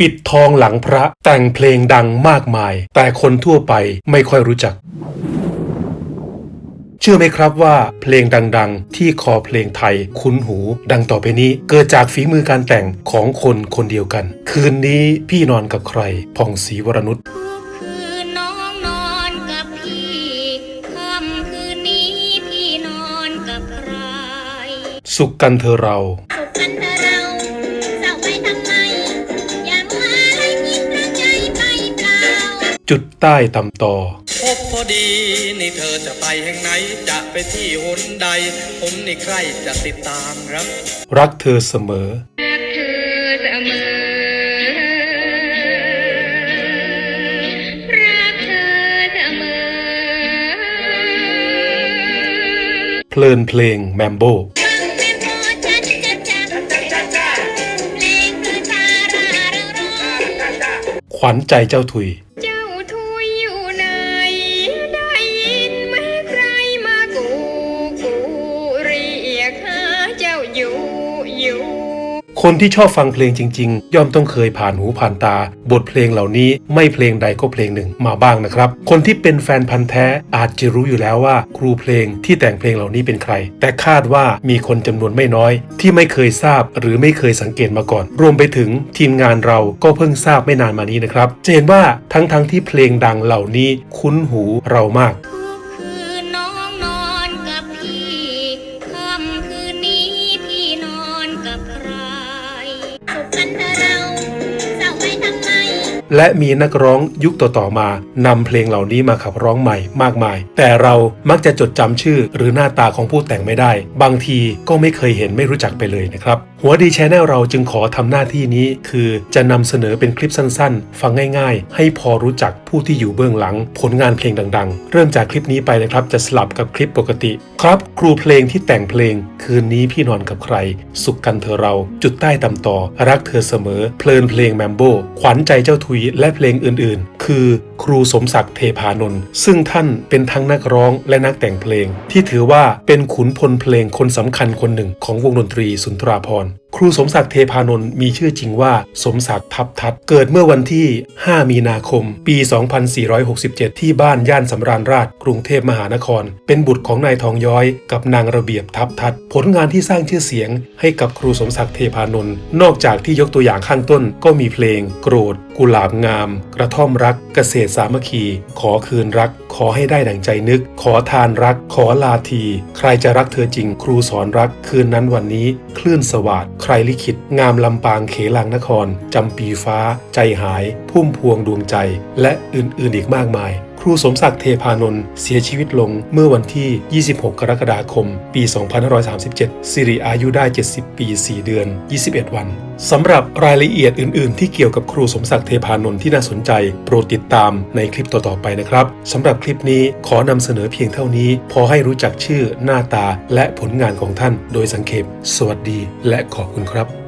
ปิดทองหลังพระแต่งเพลงดังมากมาย แต่คนทั่วไปไม่ค่อยรู้จัก เชื่อไหมครับว่าเพลงดังๆ ที่คอเพลงไทยคุ้นหู ดังต่อไปนี้เกิดจากฝีมือการแต่งของคนคนเดียวกัน คืนนี้พี่นอนกับใครผ่องศรีวรนุชทุกคืนน้องนอนกับพี่ค่ำคืนนี้พี่นอนกับใครสุขกันเธอเรา จุดใต้ตำต่อพบพอดีนี่เธอจะไปแห่งไหน จะไปที่หนใด ผมนี่ใครจะติดตามครับ รักเธอเสมอ รักเธอเสมอ รักเธอเสมอ เพลินเพลงแมมโบฟังแม่โปรดฉันจะจำเพลงคือทาราเริงรองขวัญใจเจ้าถุย คนที่ชอบฟังเพลงจริง ๆ ย่อมต้องเคยผ่านหูผ่านตา บทเพลงเหล่านี้ไม่เพลงใดก็เพลงหนึ่งมาบ้างนะครับ คนที่เป็นแฟนพันธ์แท้อาจจะรู้อยู่แล้วว่าครูเพลงที่แต่งเพลงเหล่านี้เป็นใคร แต่คาดว่ามีคนจำนวนไม่น้อย ที่ไม่เคยทราบหรือไม่เคยสังเกตมาก่อน รวมไปถึงทีมงานเราก็เพิ่งทราบไม่นานมานี้นะครับจะเห็นว่าทั้งๆทที่เพลงดังเหล่านี้คุ้นหูเรามาก Yeah. และมีนักร้องยุคต่อๆมานำเพลงเหล่านี้มาขับร้องใหม่มากมาย แต่เรามักจะจดจำชื่อหรือหน้าตาของผู้แต่งไม่ได้ บางทีก็ไม่เคยเห็นไม่รู้จักไปเลยนะครับ หัวดีแชนแนลเราจึงขอทำหน้าที่นี้ คือจะนำเสนอเป็นคลิปสั้นๆ ฟังง่ายๆ ให้พอรู้จักผู้ที่อยู่เบื้องหลังผลงานเพลงดังๆ เริ่มจากคลิปนี้ไปนะครับจะสลับกับคลิปปกติ ครับ ครูเพลงที่แต่งเพลง คืนนี้พี่นอนกับใคร สุขกันเธอเรา จุดใต้ตำต่อ รักเธอเสมอ เพลินเพลงแมมโบขวัญใจเจ้าทุยและเพลงอื่นๆ คือครูสมศักดิ์เทพานนท์ซึ่งท่านเป็นทั้งนักร้องและนักแต่งเพลง ที่ถือว่าเป็นขุนพลเพลงคนสำคัญคนหนึ่งของวงดนตรีสุนทราภรณ์ ครูสมศักดิ์เทพานนท์มีชื่อจริงว่าสมศักดิ์ทับทัด เกิดเมื่อวันที่ 5 มีนาคม ปี 2467 ที่บ้านย่านสำราญราชกรุงเทพมหานคร เป็นบุตรของนายทองย้อยกับนางระเบียบทับทัด ผลงานที่สร้างชื่อเสียงให้กับครูสมศักดิ์เทพานนท์นอกจากที่ยกตัวอย่างข้างต้น ก็มีเพลง โกรธ กุหลาบงาม กระท่อมรัก เกษตรสามัคคี ขอคืนรัก ขอให้ได้ดั่งใจนึก ขอทานรัก ขอลาที ใครจะรักเธอจริง ครูสอนรัก คืนนั้นวันนี้ คลื่นสวัสดิ์ใครลิขิต งามลำปางเขลางนคร จำปีฟ้า ใจหาย พุ่มพวงดวงใจ และอื่นๆอีกมากมาย รูสมศักดิ์เทพานนท์เสียชีวิตลงเมื่อวันที่ 26 กรกฎาคม ปี 2537 สิริอายุได้ 70 ปี 4 เดือน 21 วันสำหรับรายละเอียดอื่น ๆ ที่เกี่ยวกับครูสมศักดิ์เทพานนท์ที่น่าสนใจ โปรดติดตามในคลิปต่อ ๆ ไปนะครับสำหรับคลิปนี้ขอนำเสนอเพียงเท่านี้ พอให้รู้จักชื่อหน้าตาและผลงานของท่านโดยสังเขปสวัสดีและขอบคุณครับ